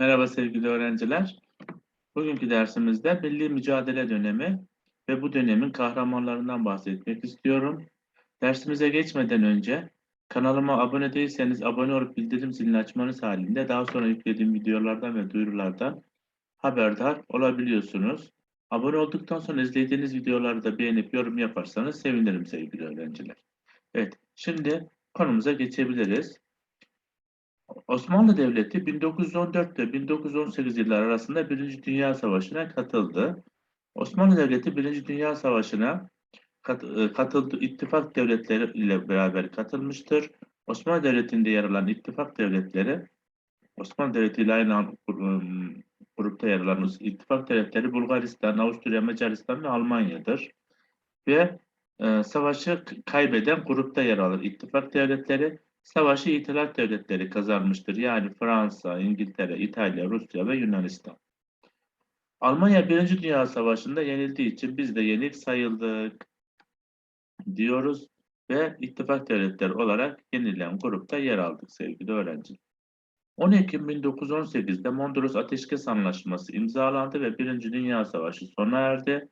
Merhaba sevgili öğrenciler. Bugünkü dersimizde milli mücadele dönemi ve bu dönemin kahramanlarından bahsetmek istiyorum. Dersimize geçmeden önce kanalıma abone değilseniz abone olup bildirim zilini açmanız halinde daha sonra yüklediğim videolardan ve duyurulardan haberdar olabiliyorsunuz. Abone olduktan sonra izlediğiniz videoları da beğenip yorum yaparsanız sevinirim sevgili öğrenciler. Evet, şimdi konumuza geçebiliriz. Osmanlı Devleti 1914 ile 1918 yılları arasında Birinci Dünya Savaşı'na katıldı. Osmanlı Devleti Birinci Dünya Savaşı'na kat, e, katıldı, ittifak devletleri ile beraber katılmıştır. Osmanlı Devleti'nde yer alan ittifak devletleri, Osmanlı Devleti ile aynı um, grupta yer alan ittifak devletleri Bulgaristan, Avusturya, Macaristan ve Almanya'dır. Ve e, savaşı kaybeden grupta yer alır ittifak devletleri. Savaşı İtilaf devletleri kazanmıştır. Yani Fransa, İngiltere, İtalya, Rusya ve Yunanistan. Almanya Birinci Dünya Savaşı'nda yenildiği için biz de yenik sayıldık diyoruz ve ittifak devletleri olarak yenilen grupta yer aldık sevgili öğrenciler. 10 Ekim 1918'de Mondros Ateşkes Anlaşması imzalandı ve Birinci Dünya Savaşı sona erdi.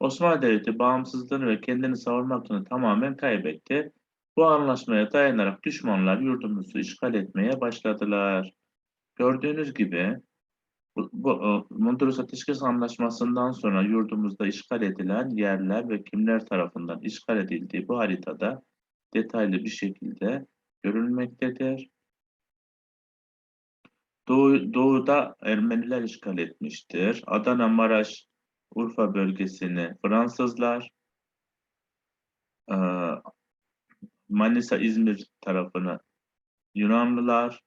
Osmanlı Devleti bağımsızlığını ve kendini savunma hakkını tamamen kaybetti. Bu anlaşmaya dayanarak düşmanlar yurdumuzu işgal etmeye başladılar. Gördüğünüz gibi bu, bu e, Mondros Ateşkes Anlaşması'ndan sonra yurdumuzda işgal edilen yerler ve kimler tarafından işgal edildiği bu haritada detaylı bir şekilde görülmektedir. Doğu, doğuda Ermeniler işgal etmiştir. Adana, Maraş, Urfa bölgesini Fransızlar, e, Manisa, İzmir tarafını Yunanlılar,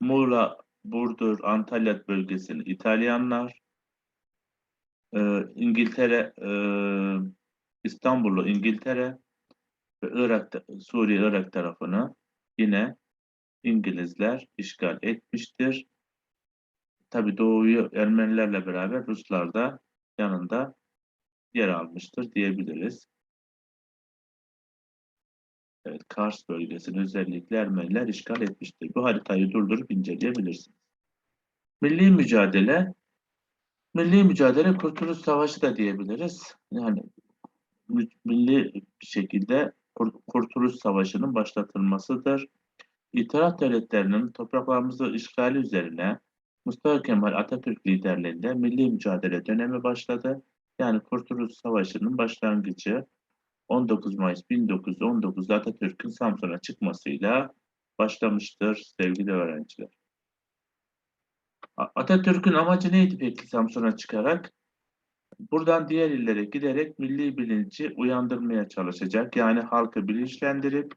Muğla, Burdur, Antalya bölgesini İtalyanlar, e, İngiltere, e, İstanbul'u İngiltere ve Irak, Suriye, Irak tarafını yine İngilizler işgal etmiştir. Tabi Doğu'yu Ermenilerle beraber Ruslar da yanında yer almıştır diyebiliriz. Evet, Kars bölgesini özellikle Ermeniler işgal etmiştir. Bu haritayı durdurup inceleyebilirsiniz. Milli mücadele, milli mücadele Kurtuluş Savaşı da diyebiliriz. Yani milli bir şekilde Kurtuluş Savaşı'nın başlatılmasıdır. İtilaf devletlerinin topraklarımızı işgali üzerine Mustafa Kemal Atatürk liderliğinde milli mücadele dönemi başladı. Yani Kurtuluş Savaşı'nın başlangıcı 19 Mayıs 1919'da Atatürk'ün Samsun'a çıkmasıyla başlamıştır sevgili öğrenciler. Atatürk'ün amacı neydi peki Samsun'a çıkarak? Buradan diğer illere giderek milli bilinci uyandırmaya çalışacak. Yani halkı bilinçlendirip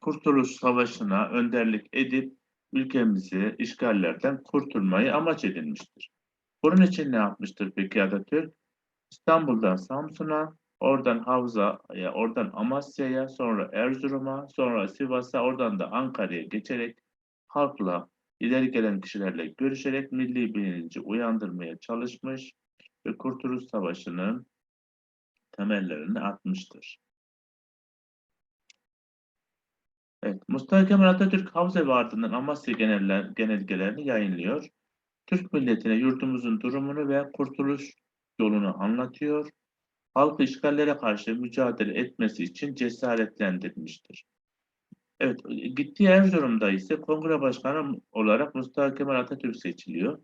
Kurtuluş Savaşı'na önderlik edip ülkemizi işgallerden kurtulmayı amaç edinmiştir. Bunun için ne yapmıştır peki Atatürk? İstanbul'dan Samsun'a, oradan Havza'ya, oradan Amasya'ya, sonra Erzurum'a, sonra Sivas'a, oradan da Ankara'ya geçerek halkla, ileri gelen kişilerle görüşerek milli bilinci uyandırmaya çalışmış ve Kurtuluş Savaşı'nın temellerini atmıştır. Evet, Mustafa Kemal Atatürk Havza ve ardından Amasya genelgelerini yayınlıyor. Türk milletine yurdumuzun durumunu ve kurtuluş yolunu anlatıyor. Halkı işgallere karşı mücadele etmesi için cesaretlendirmiştir. Evet, gittiği Erzurum'da ise kongre başkanı olarak Mustafa Kemal Atatürk seçiliyor.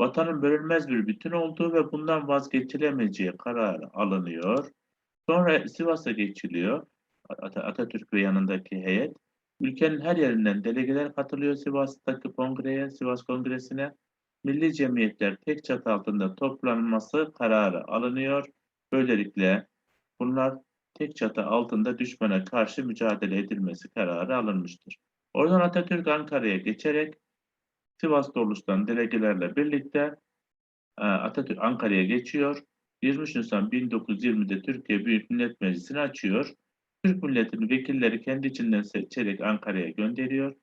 Vatanın bölünmez bir bütün olduğu ve bundan vazgeçilemeyeceği kararı alınıyor. Sonra Sivas'a geçiliyor. Atatürk ve yanındaki heyet. Ülkenin her yerinden delegeler katılıyor Sivas'taki kongreye, Sivas Kongresi'ne milli cemiyetler tek çatı altında toplanması kararı alınıyor. Böylelikle bunlar tek çatı altında düşmana karşı mücadele edilmesi kararı alınmıştır. Oradan Atatürk Ankara'ya geçerek Sivas oluşan delegelerle birlikte e, Atatürk Ankara'ya geçiyor. 23 Nisan 1920'de Türkiye Büyük Millet Meclisi'ni açıyor. Türk milletinin vekilleri kendi içinden seçerek Ankara'ya gönderiyor.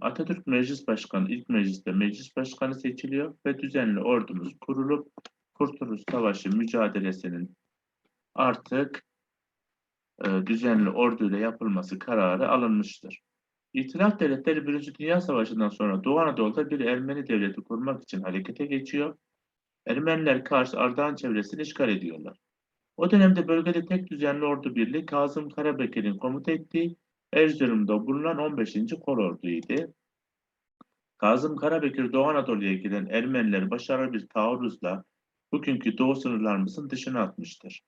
Atatürk Meclis Başkanı ilk mecliste meclis başkanı seçiliyor ve düzenli ordumuz kurulup Kurtuluş Savaşı mücadelesinin artık e, düzenli orduyla yapılması kararı alınmıştır. İtilaf devletleri Birinci Dünya Savaşı'ndan sonra Doğu Anadolu'da bir Ermeni devleti kurmak için harekete geçiyor. Ermeniler karşı Ardahan çevresini işgal ediyorlar. O dönemde bölgede tek düzenli ordu birliği Kazım Karabekir'in komuta ettiği Erzurum'da bulunan 15. Kolordu'ydu. Kazım Karabekir Doğu Anadolu'ya giden Ermenileri başarılı bir taarruzla bugünkü Doğu sınırlarımızın dışına atmıştır.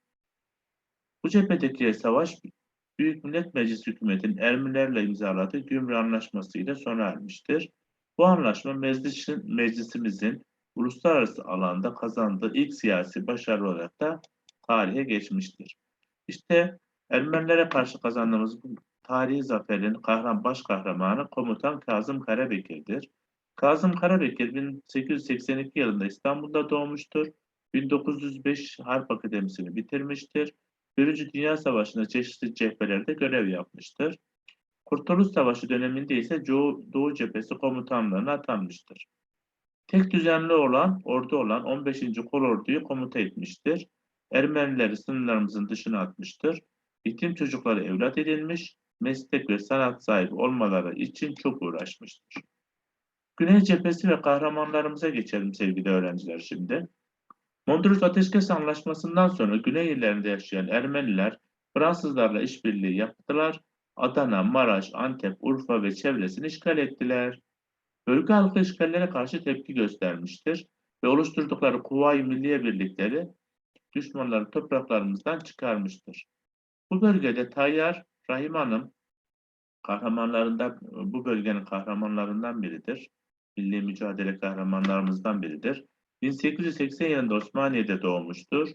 Bu cephedeki savaş Büyük Millet Meclisi hükümetin Ermenilerle imzaladığı Gümrük Anlaşması ile sona ermiştir. Bu anlaşma meclisin, meclisimizin uluslararası alanda kazandığı ilk siyasi başarı olarak da tarihe geçmiştir. İşte Ermenilere karşı kazandığımız bu tarihi zaferin kahraman baş kahramanı komutan Kazım Karabekir'dir. Kazım Karabekir 1882 yılında İstanbul'da doğmuştur. 1905 Harp Akademisi'ni bitirmiştir. Birinci Dünya Savaşı'nda çeşitli cephelerde görev yapmıştır. Kurtuluş Savaşı döneminde ise Doğu, Cephesi komutanlığına atanmıştır. Tek düzenli olan, ordu olan 15. Kolordu'yu komuta etmiştir. Ermenileri sınırlarımızın dışına atmıştır. Yetim çocukları evlat edinmiş, meslek ve sanat sahibi olmaları için çok uğraşmıştır. Güney cephesi ve kahramanlarımıza geçelim sevgili öğrenciler şimdi. Mondros Ateşkes Anlaşması'ndan sonra Güney illerinde yaşayan Ermeniler Fransızlarla işbirliği yaptılar. Adana, Maraş, Antep, Urfa ve çevresini işgal ettiler. Bölge halkı işgallere karşı tepki göstermiştir ve oluşturdukları Kuvayi Milliye Birlikleri düşmanları topraklarımızdan çıkarmıştır. Bu bölgede Tayyar Rahim Hanım kahramanlarından, bu bölgenin kahramanlarından biridir. Milli mücadele kahramanlarımızdan biridir. 1880 yılında Osmaniye'de doğmuştur.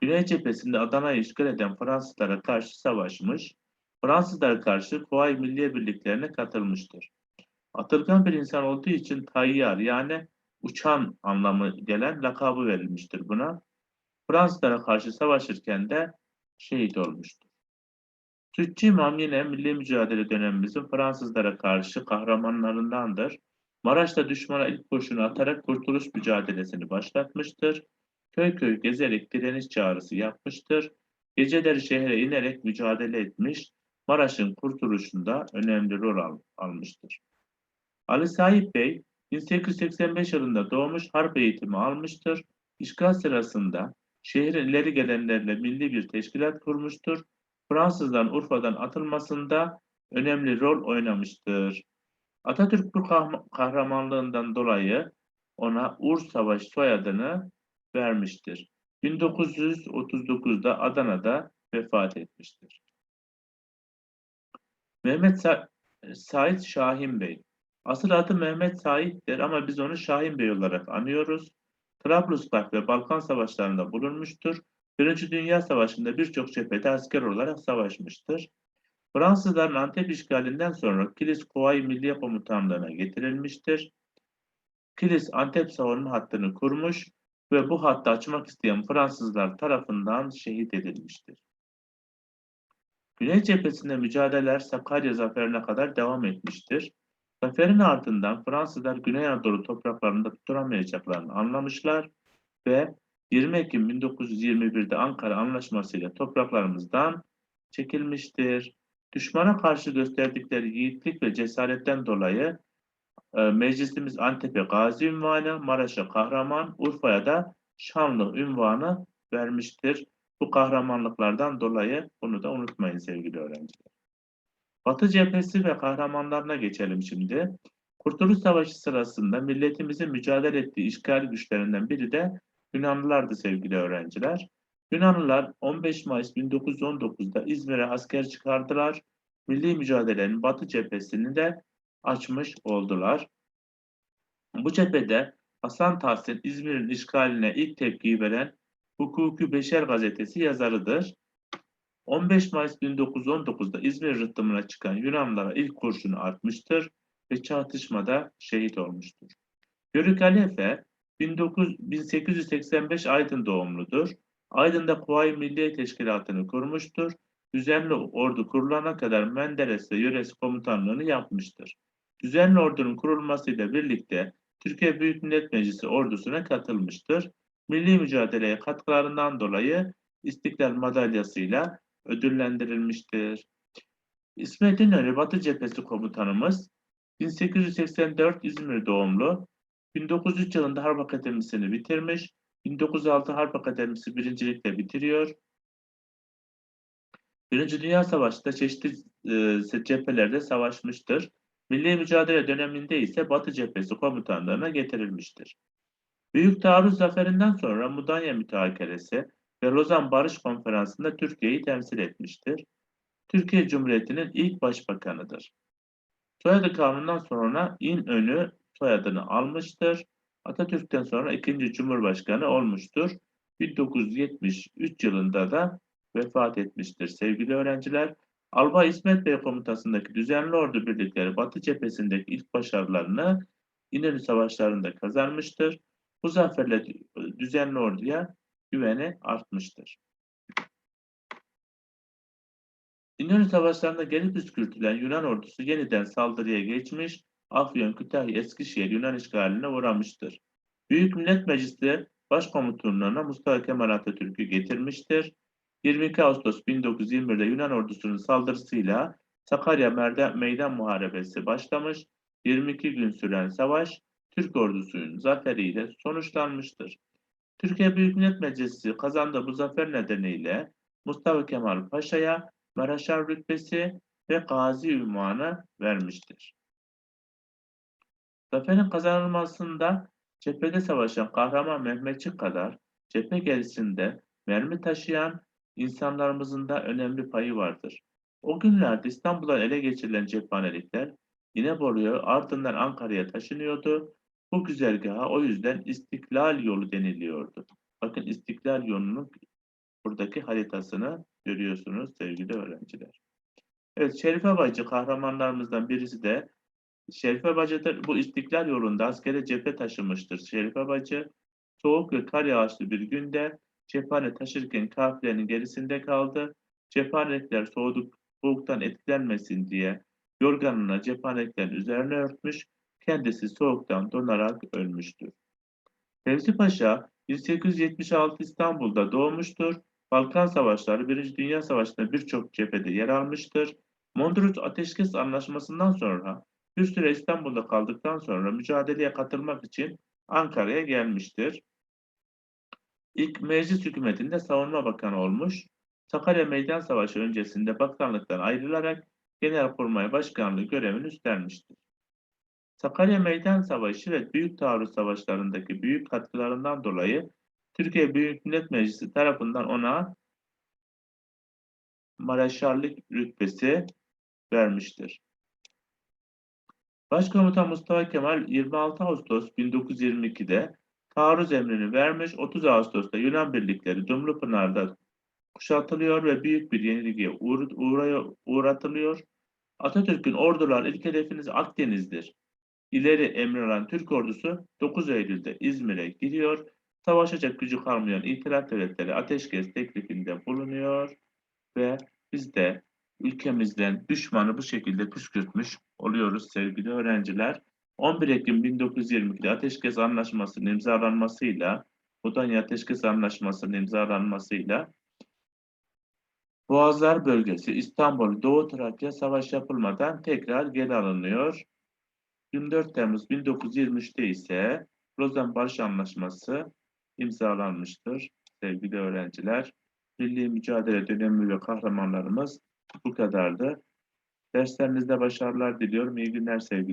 Güney cephesinde Adana'yı işgal eden Fransızlara karşı savaşmış, Fransızlara karşı Kuvayi Milliye Birliklerine katılmıştır. Atılgan bir insan olduğu için tayyar yani uçan anlamı gelen lakabı verilmiştir buna. Fransızlara karşı savaşırken de şehit olmuştur. Sütçü İmam yine milli mücadele dönemimizin Fransızlara karşı kahramanlarındandır. Maraş'ta düşmana ilk kurşunu atarak kurtuluş mücadelesini başlatmıştır. Köy köy gezerek direniş çağrısı yapmıştır. Geceleri şehre inerek mücadele etmiş, Maraş'ın kurtuluşunda önemli rol al almıştır. Ali Sahip Bey 1885 yılında doğmuş harp eğitimi almıştır. İşgal sırasında şehrin ileri gelenlerle milli bir teşkilat kurmuştur. Fransızların Urfa'dan atılmasında önemli rol oynamıştır. Atatürk bu kahramanlığından dolayı ona Ur Savaş soyadını vermiştir. 1939'da Adana'da vefat etmiştir. Mehmet Sa Said Şahin Bey. Asıl adı Mehmet Said'dir ama biz onu Şahin Bey olarak anıyoruz. Trablusgarp ve Balkan Savaşlarında bulunmuştur. Birinci Dünya Savaşı'nda birçok cephede asker olarak savaşmıştır. Fransızların Antep işgalinden sonra Kilis Kuvayi Milliye Komutanlığı'na getirilmiştir. Kilis Antep savunma hattını kurmuş ve bu hattı açmak isteyen Fransızlar tarafından şehit edilmiştir. Güney cephesinde mücadeleler Sakarya zaferine kadar devam etmiştir. Zaferin ardından Fransızlar Güney Anadolu topraklarında tuturamayacaklarını anlamışlar ve 20 Ekim 1921'de Ankara Anlaşması ile topraklarımızdan çekilmiştir. Düşmana karşı gösterdikleri yiğitlik ve cesaretten dolayı e, meclisimiz Antep'e Gazi ünvanı, Maraş'a Kahraman, Urfa'ya da Şanlı ünvanı vermiştir. Bu kahramanlıklardan dolayı bunu da unutmayın sevgili öğrenciler. Batı cephesi ve kahramanlarına geçelim şimdi. Kurtuluş Savaşı sırasında milletimizin mücadele ettiği işgal güçlerinden biri de Yunanlılardı sevgili öğrenciler. Yunanlılar 15 Mayıs 1919'da İzmir'e asker çıkardılar. Milli mücadelenin Batı cephesini de açmış oldular. Bu cephede Hasan Tahsin İzmir'in işgaline ilk tepkiyi veren Hukuki Beşer gazetesi yazarıdır. 15 Mayıs 1919'da İzmir rıhtımına çıkan Yunanlılara ilk kurşunu atmıştır ve çatışmada şehit olmuştur. Yörük Ali 1885 Aydın doğumludur. Aydın'da Kuvayi Milliye Teşkilatı'nı kurmuştur. Düzenli ordu kurulana kadar Menderes'te yöresi komutanlığını yapmıştır. Düzenli ordunun kurulmasıyla birlikte Türkiye Büyük Millet Meclisi ordusuna katılmıştır. Milli mücadeleye katkılarından dolayı İstiklal Madalyası'yla ödüllendirilmiştir. İsmet İnönü Batı Cephesi Komutanımız 1884 İzmir doğumlu. 1903 yılında Harp Akademisi'ni bitirmiş. 1906 Harp Akademisi birincilikle bitiriyor. Birinci Dünya Savaşı'nda çeşitli e, cephelerde savaşmıştır. Milli mücadele döneminde ise Batı Cephesi komutanlığına getirilmiştir. Büyük Taarruz Zaferi'nden sonra Mudanya Mütarekelesi ve Lozan Barış Konferansı'nda Türkiye'yi temsil etmiştir. Türkiye Cumhuriyeti'nin ilk başbakanıdır. Soyadı kanundan sonra İnönü soyadını almıştır. Atatürk'ten sonra ikinci Cumhurbaşkanı olmuştur. 1973 yılında da vefat etmiştir sevgili öğrenciler. Albay İsmet Bey komutasındaki düzenli ordu birlikleri Batı cephesindeki ilk başarılarını İnönü Savaşları'nda kazanmıştır. Bu zaferle düzenli orduya güveni artmıştır. İnönü Savaşları'nda geri püskürtülen Yunan ordusu yeniden saldırıya geçmiş, Afyon, Kütahya, Eskişehir Yunan işgaline uğramıştır. Büyük Millet Meclisi Başkomutanlığına Mustafa Kemal Atatürk'ü getirmiştir. 22 Ağustos 1921'de Yunan ordusunun saldırısıyla Sakarya Meydan Muharebesi başlamış, 22 gün süren savaş Türk ordusunun zaferiyle sonuçlanmıştır. Türkiye Büyük Millet Meclisi kazandığı bu zafer nedeniyle Mustafa Kemal Paşa'ya Maraşal rütbesi ve gazi ünvanı vermiştir. Zaferin kazanılmasında cephede savaşan kahraman Mehmetçik kadar cephe gerisinde mermi taşıyan insanlarımızın da önemli payı vardır. O günlerde İstanbul'a ele geçirilen cephanelikler İnebolu'ya ardından Ankara'ya taşınıyordu. Bu güzergaha o yüzden İstiklal yolu deniliyordu. Bakın İstiklal yolunun buradaki haritasını görüyorsunuz sevgili öğrenciler. Evet Şerife Bacı kahramanlarımızdan birisi de Şerife Bacı'dır. Bu İstiklal yolunda askere cephe taşımıştır. Şerife Bacı soğuk ve kar yağışlı bir günde cephane taşırken kafilenin gerisinde kaldı. Cephanelikler soğuduk, soğuktan etkilenmesin diye yorganına cephaneklerin üzerine örtmüş, kendisi soğuktan donarak ölmüştür. Fevzi Paşa 1876 İstanbul'da doğmuştur. Balkan Savaşları, Birinci Dünya Savaşı'nda birçok cephede yer almıştır. Mondros Ateşkes Anlaşması'ndan sonra bir süre İstanbul'da kaldıktan sonra mücadeleye katılmak için Ankara'ya gelmiştir. İlk meclis hükümetinde savunma bakanı olmuş. Sakarya Meydan Savaşı öncesinde bakanlıktan ayrılarak Genelkurmay Başkanlığı görevini üstlenmiştir. Sakarya Meydan Savaşı ve Büyük Taarruz Savaşlarındaki büyük katkılarından dolayı Türkiye Büyük Millet Meclisi tarafından ona Mareşallik rütbesi vermiştir. Başkomutan Mustafa Kemal 26 Ağustos 1922'de taarruz emrini vermiş, 30 Ağustos'ta Yunan birlikleri Dumlupınar'da kuşatılıyor ve büyük bir yenilgiye uğratılıyor. Atatürk'ün ordular ilk hedefiniz Akdeniz'dir. İleri emreden Türk ordusu 9 Eylül'de İzmir'e giriyor. Savaşacak gücü kalmayan İtilaf Devletleri ateşkes teklifinde bulunuyor ve biz de ülkemizden düşmanı bu şekilde püskürtmüş oluyoruz sevgili öğrenciler. 11 Ekim 1922'de Ateşkes Anlaşması'nın imzalanmasıyla, Mudanya Ateşkes Anlaşması'nın imzalanmasıyla Boğazlar bölgesi İstanbul, Doğu Trakya savaş yapılmadan tekrar geri alınıyor. 24 Temmuz 1923'te ise Lozan Barış Anlaşması imzalanmıştır sevgili öğrenciler. Milli mücadele dönemi ve kahramanlarımız bu kadardı. Derslerinizde başarılar diliyorum. İyi günler sevgili